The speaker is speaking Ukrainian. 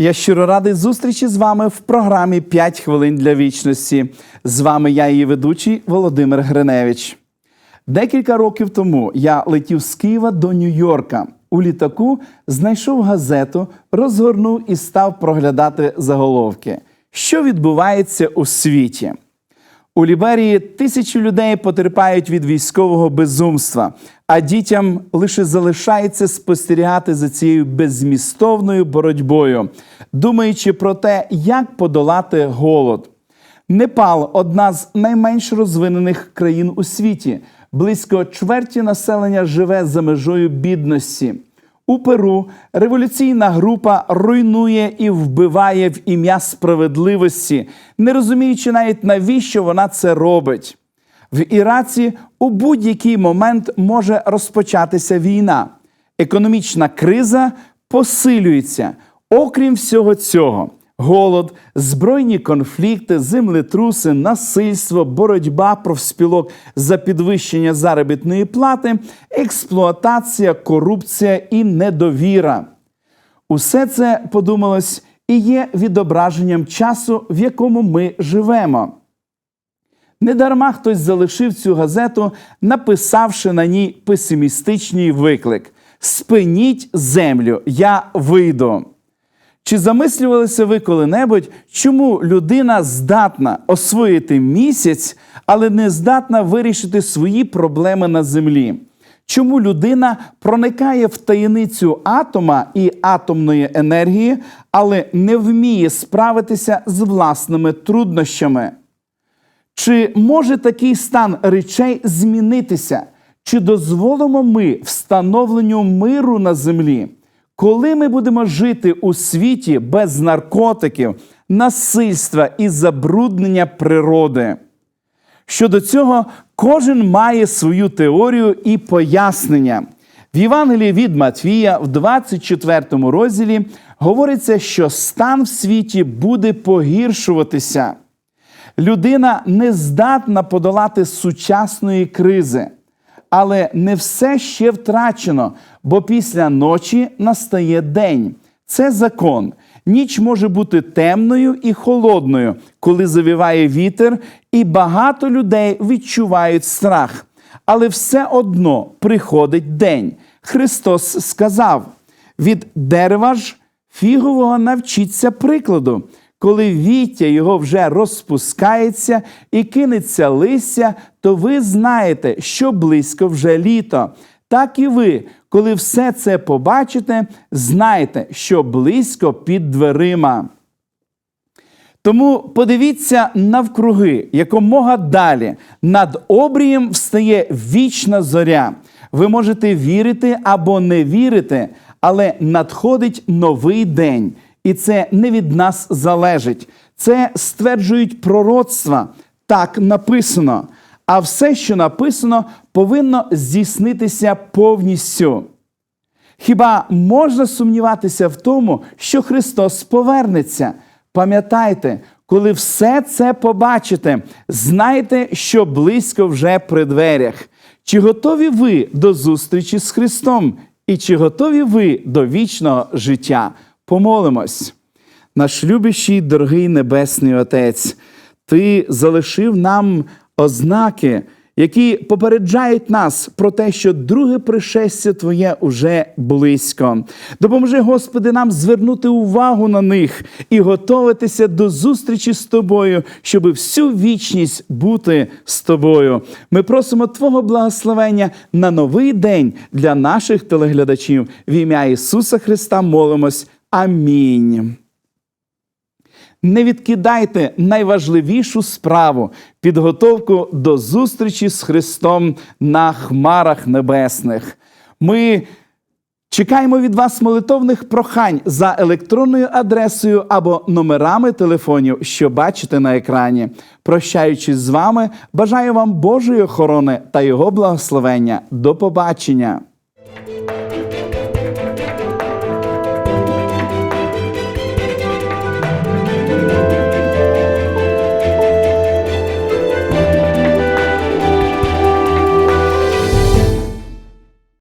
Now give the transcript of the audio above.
Я щиро радий зустрічі з вами в програмі «5 хвилин для вічності. З вами я, її ведучий Володимир Гриневич. Декілька років тому я летів з Києва до Нью-Йорка. У літаку знайшов газету, розгорнув і став проглядати заголовки. Що відбувається у світі? У Ліберії тисячі людей потерпають від військового безумства, а дітям лише залишається спостерігати за цією беззмістовною боротьбою, думаючи про те, як подолати голод. Непал одна з найменш розвинених країн у світі. Близько чверті населення живе за межою бідності. У Перу революційна група руйнує і вбиває в ім'я справедливості, не розуміючи навіть навіщо вона це робить. В Іраці у будь-який момент може розпочатися війна. Економічна криза посилюється. Окрім всього цього, голод, збройні конфлікти, землетруси, насильство, боротьба профспілок за підвищення заробітної плати, експлуатація, корупція і недовіра. Усе це подумалось і є відображенням часу, в якому ми живемо. Недарма хтось залишив цю газету, написавши на ній песимістичний виклик: Спиніть землю, я вийду. Чи замислювалися ви коли-небудь, чому людина здатна освоїти місяць, але не здатна вирішити свої проблеми на землі? Чому людина проникає в таємницю атома і атомної енергії, але не вміє справитися з власними труднощами? Чи може такий стан речей змінитися? Чи дозволимо ми встановленню миру на землі? Коли ми будемо жити у світі без наркотиків, насильства і забруднення природи? Щодо цього, кожен має свою теорію і пояснення. В Євангелії від Матвія, в 24 розділі, говориться, що стан в світі буде погіршуватися. Людина не здатна подолати сучасної кризи. Але не все ще втрачено, бо після ночі настає день. Це закон. Ніч може бути темною і холодною, коли завіває вітер, і багато людей відчувають страх. Але все одно приходить день. Христос сказав: від дерева ж фігового навчіться прикладу. Коли віття його вже розпускається і кинеться листя, то ви знаєте, що близько вже літо. Так і ви, коли все це побачите, знайте, що близько під дверима. Тому подивіться навкруги, якомога далі. Над обрієм встає вічна зоря. Ви можете вірити або не вірити, але надходить новий день. І це не від нас залежить. Це стверджують пророцтва. Так написано. А все, що написано, повинно здійснитися повністю. Хіба можна сумніватися в тому, що Христос повернеться? Пам'ятайте, коли все це побачите, знайте, що близько вже при дверях. Чи готові ви до зустрічі з Христом? І чи готові ви до вічного життя? Помолимось. Наш любящий, дорогий Небесний Отець, Ти залишив нам ознаки, які попереджають нас про те, що друге пришестя Твоє уже близько. Допоможи, Господи, нам звернути увагу на них і готуватися до зустрічі з Тобою, щоб всю вічність бути з Тобою. Ми просимо Твого благословення на новий день для наших телеглядачів. В ім'я Ісуса Христа молимось. Амінь. Не відкидайте найважливішу справу підготовку до зустрічі з Христом на хмарах небесних. Ми чекаємо від вас молитовних прохань за електронною адресою або номерами телефонів, що бачите на екрані. Прощаючись з вами, бажаю вам Божої охорони та Його благословення. До побачення!